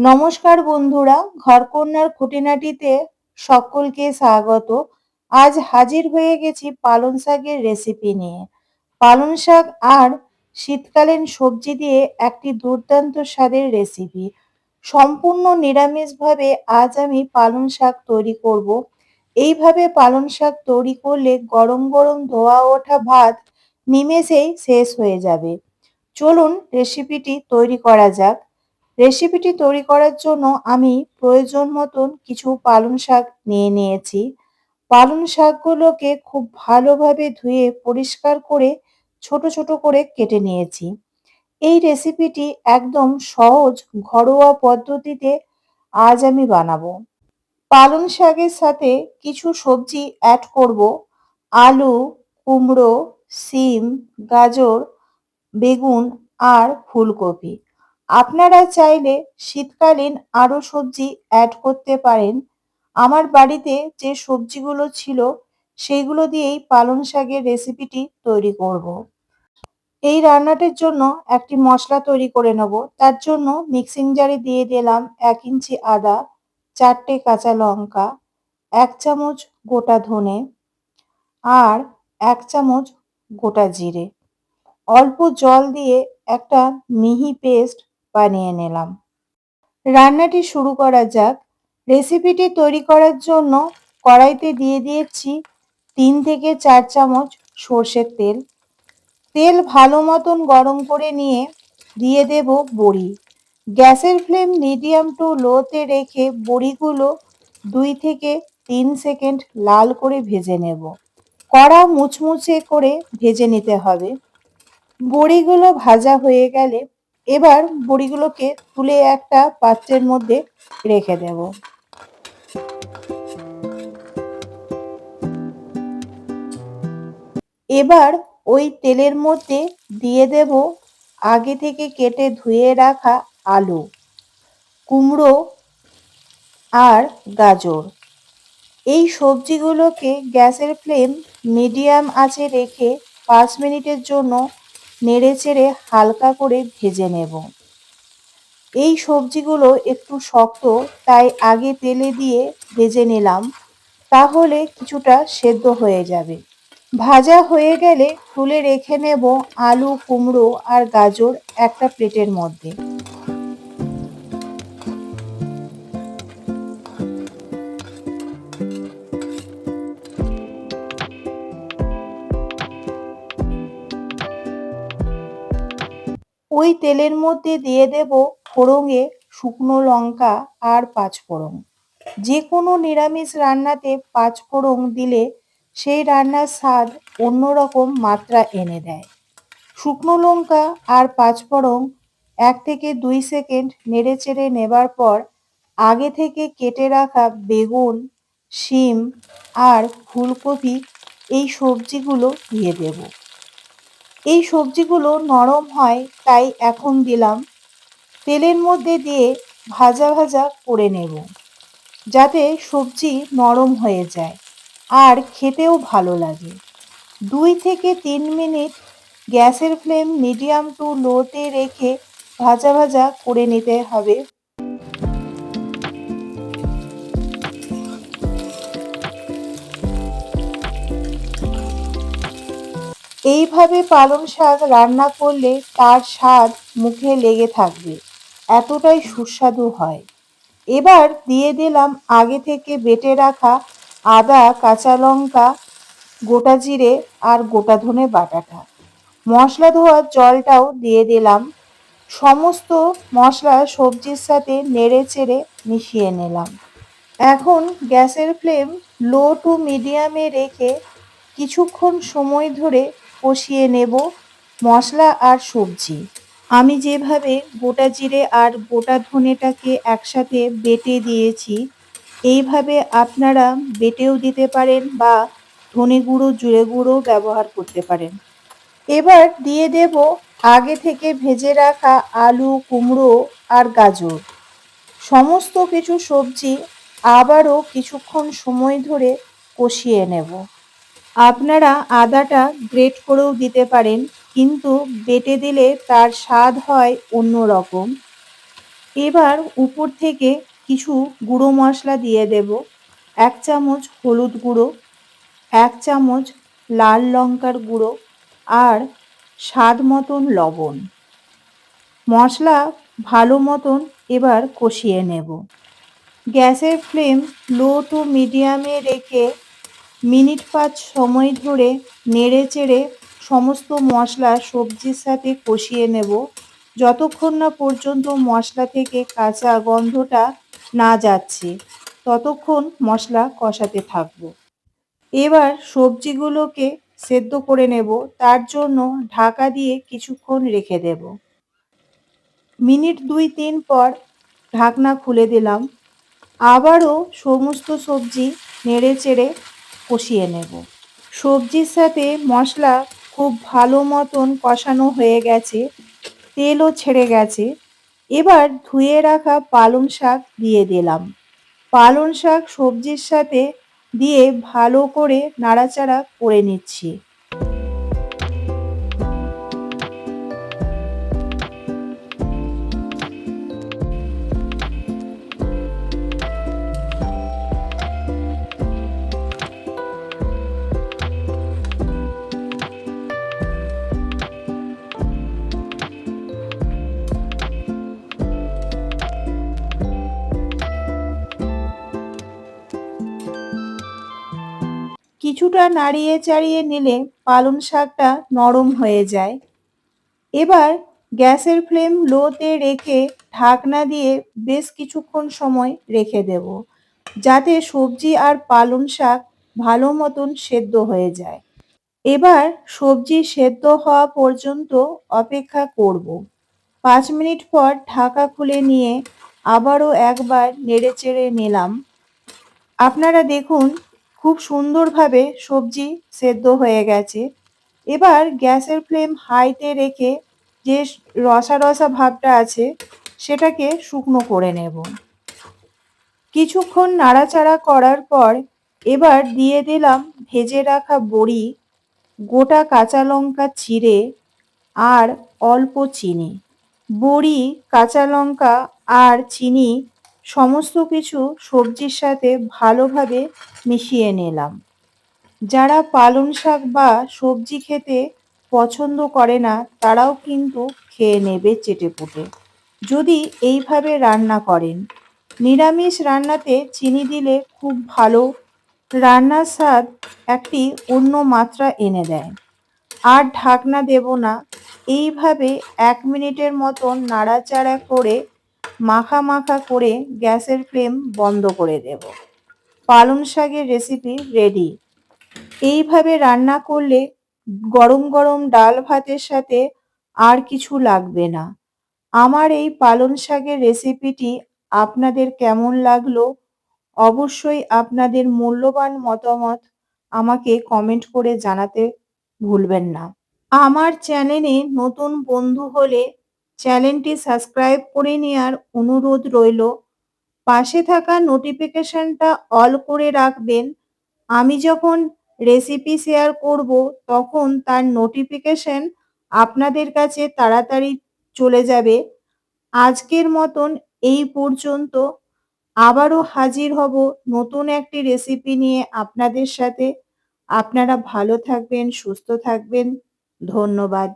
নমস্কার বন্ধুরা, ঘরকন্যার খুঁটিনাটিতে সকলকে স্বাগত। আজ হাজির হয়ে গেছি পালং শাকের রেসিপি নিয়ে। পালং শাক আর শীতকালীন সবজি দিয়ে একটি দুর্দান্ত স্বাদের রেসিপি সম্পূর্ণ নিরামিষভাবে আজ আমি পালং শাক তৈরি করব। এইভাবে পালং শাক তৈরি করলে গরম গরম ধোয়া ওঠা ভাত নিমেষেই শেষ হয়ে যাবে। চলুন রেসিপিটি তৈরি করা যাক। রেসিপিটি তৈরি করার জন্য আমি প্রয়োজন মতন কিছু পালং শাক নিয়ে নিয়েছি। পালং শাকগুলোকে খুব ভালোভাবে ধুয়ে পরিষ্কার করে ছোট ছোট করে কেটে নিয়েছি। এই রেসিপিটি একদম সহজ, ঘরোয়া পদ্ধতিতে আজ আমি বানাবো। পালং শাকের সাথে কিছু সবজি অ্যাড করব। আলু, কুমড়ো, সিম, গাজর, বেগুন আর ফুলকপি। আপনারা চাইলে শীতকালীন আরও সবজি অ্যাড করতে পারেন। আমার বাড়িতে যে সবজিগুলো ছিল, সেইগুলো দিয়েই পালং শাকের রেসিপিটি তৈরি করব। এই রান্নাটির জন্য একটি মশলা তৈরি করে নেব। তার জন্য মিক্সিং জারে দিয়ে দিলাম এক ইঞ্চি আদা, চারটে কাঁচা লঙ্কা, এক চামচ গোটা ধনে আর এক চামচ গোটা জিরে। অল্প জল দিয়ে একটা মিহি পেস্ট বানিয়ে নিলাম। রান্নাটি শুরু করা যাক। রেসিপিটি তৈরি করার জন্য কড়াইতে দিয়ে দিয়েছি তিন থেকে চার চামচ সর্ষের তেল। তেল ভালো মতন গরম করে নিয়ে দিয়ে দেব বড়ি। গ্যাসের ফ্লেম মিডিয়াম টু লোতে রেখে বড়িগুলো দুই থেকে তিন সেকেন্ড লাল করে ভেজে নেব। কড়া মুচমুচে করে ভেজে নিতে হবে। বড়িগুলো ভাজা হয়ে গেলে এবার বড়িগুলোকে তুলে একটা পাত্রের মধ্যে রেখে দেব। এবার ওই তেলের মধ্যে দিয়ে দেব আগে থেকে কেটে ধুয়ে রাখা আলু, কুমড়ো আর গাজর। এই সবজিগুলোকে গ্যাসের ফ্লেম মিডিয়াম আঁচে রেখে পাঁচ মিনিটের জন্য নেড়ে চেড়ে হালকা করে ভেজে নেব। এই সবজিগুলো একটু শক্ত, তাই আগে তেলে দিয়ে ভেজে নিলাম, তাহলে কিছুটা সেদ্ধ হয়ে যাবে। ভাজা হয়ে গেলে তুলে রেখে নেব আলু, কুমড়ো আর গাজর একটা প্লেটের মধ্যে। ওই তেলের মধ্যে দিয়ে দেব ফোড়ঙে শুকনো লঙ্কা আর পাঁচফোড়ন যে কোনো নিরামিষ রান্নাতে পাঁচফোড়ন দিলে সেই রান্নার স্বাদ অন্যরকম মাত্রা এনে দেয়। শুকনো লঙ্কা আর পাঁচফোড়ন এক থেকে দুই সেকেন্ড নেড়ে চেড়ে নেবার পর আগে থেকে কেটে রাখা বেগুন, শিম আর ফুলকপি এই সবজিগুলো দিয়ে দেবো। এই সবজিগুলো নরম হয়, তাই এখন দিলাম। তেলের মধ্যে দিয়ে ভাজা ভাজা করে নেব, যাতে সবজি নরম হয়ে যায় আর খেতেও ভালো লাগে। দুই থেকে তিন মিনিট গ্যাসের ফ্লেম মিডিয়াম টু লোতে রেখে ভাজা ভাজা করে নিতে হবে। এইভাবে পালং শাক রান্না করলে তার স্বাদ মুখে লেগে থাকবে। এতটাই সুস্বাদু হয়। এবার দিয়ে দিলাম আগে থেকে বেটে রাখা আদা, কাঁচা লঙ্কা, গোটা জিরে আর গোটা ধনে বাটাটা। মশলা ধোয়ার জলটাও দিয়ে দিলাম। সমস্ত মশলা সবজির সাথে নেড়ে চেড়ে মিশিয়ে নিলাম। এখন গ্যাসের ফ্লেম লো টু মিডিয়ামে রেখে কিছুক্ষণ সময় ধরে কষিয়ে নেব মশলা আর সবজি। আমি যেভাবে গোটা জিরে আর গোটা ধনেটাকে একসাথে বেটে দিয়েছি, এইভাবে আপনারা বেটেও দিতে পারেন বা ধনে গুঁড়ো জুড়ে গুঁড়ো ব্যবহার করতে পারেন। এবার দিয়ে দেব আগে থেকে ভেজে রাখা আলু, কুমড়ো আর গাজর। সমস্ত কিছু সবজি আবারও কিছুক্ষণ সময় ধরে কষিয়ে নেব। আপনারা আদাটা গ্রেট করেও দিতে পারেন, কিন্তু বেটে দিলে তার স্বাদ হয় অন্য রকম। এবার উপর থেকে কিছু গুঁড়ো মশলা দিয়ে দেব, এক চামচ হলুদ গুঁড়ো, এক চামচ লাল লঙ্কার গুঁড়ো আর স্বাদ মতন লবণ। মশলা ভালো মতন এবার কষিয়ে নেব। গ্যাসের ফ্লেম লো টু মিডিয়ামে রেখে মিনিট পাঁচ সময় ধরে নেড়ে চেড়ে সমস্ত মশলা সবজির সাথে কষিয়ে নেব। যতক্ষণ না পর্যন্ত মশলা থেকে কাঁচা গন্ধটা না যাচ্ছে, ততক্ষণ মশলা কষাতে থাকব। এবার সবজিগুলোকে সেদ্ধ করে নেব। তার জন্য ঢাকা দিয়ে কিছুক্ষণ রেখে দেব। মিনিট দুই তিন পর ঢাকনা খুলে দিলাম। আবারও সমস্ত সবজি নেড়ে চেড়ে কষিয়ে নেব। সবজির সাথে মশলা খুব ভালো মতন কষানো হয়ে গেছে, তেলও ছেড়ে গেছে। এবার ধুয়ে রাখা পালং শাক দিয়ে দিলাম। পালং শাক সবজির সাথে দিয়ে ভালো করে নাড়াচাড়া করে নিচ্ছি। কিছুটা নাড়িয়ে চাড়িয়ে নিলে পালং শাকটা নরম হয়ে যায়। এবার গ্যাসের ফ্লেম লোতে রেখে ঢাকনা দিয়ে বেশ কিছুক্ষণ সময় রেখে দেব, যাতে সবজি আর পালং শাক ভালো মতন সেদ্ধ হয়ে যায়। এবার সবজি সেদ্ধ হওয়া পর্যন্ত অপেক্ষা করব। পাঁচ মিনিট পর ঢাকা খুলে নিয়ে আবারও একবার নেড়ে চেড়ে নিলাম। আপনারা দেখুন খুব সুন্দরভাবে সবজি সেদ্ধ হয়ে গেছে। এবার গ্যাসের ফ্লেম হাইতে রেখে যে রসা রসা ভাবটা আছে, সেটাকে শুকনো করে নেব। কিছুক্ষণ নাড়াচাড়া করার পর এবার দিয়ে দিলাম ভেজে রাখা বড়ি, গোটা কাঁচা লঙ্কা চিড়ে আর অল্প চিনি। বড়ি, কাঁচা লঙ্কা, আর চিনি সমস্ত কিছু সবজির সাথে ভালোভাবে মিশিয়ে নিলাম। যারা পালং শাক বা সবজি খেতে পছন্দ করে না, তারাও কিন্তু খেয়ে নেবে চেটেপুটে। যদি এইভাবে রান্না করেন, নিরামিষ রান্নাতে চিনি দিলে খুব ভালো। রান্নার স্বাদ একটি অন্য মাত্রা এনে দেয়। আর ঢাকনা দেব না। এইভাবে এক মিনিটের মতন নাড়াচাড়া করে মাখা মাখা করে গ্যাসের ফ্লেম বন্ধ করে দেব। পালং শাকের রেসিপি রেডি এইভাবে রান্না করলে গরম গরম ডাল ভাতের সাথে আর কিছু লাগবে না। আমার এই পালং শাকের রেসিপিটি আপনাদের কেমন লাগল? অবশ্যই আপনাদের মূল্যবান মতামত আমাকে কমেন্ট করে জানাতে ভুলবেন না। আমার চ্যানেলে নতুন বন্ধু হলে চ্যানেলটি সাবস্ক্রাইব করে নেওয়ার অনুরোধ রইল। পাশে থাকা নোটিফিকেশনটা অল করে রাখবেন। আমি যখন রেসিপি শেয়ার করব, তখন তার নোটিফিকেশন আপনাদের কাছে তাড়াতাড়ি চলে যাবে। আজকের মতন এই পর্যন্ত। আবারও হাজির হব নতুন একটি রেসিপি নিয়ে আপনাদের সাথে। আপনারা ভালো থাকবেন, সুস্থ থাকবেন। ধন্যবাদ।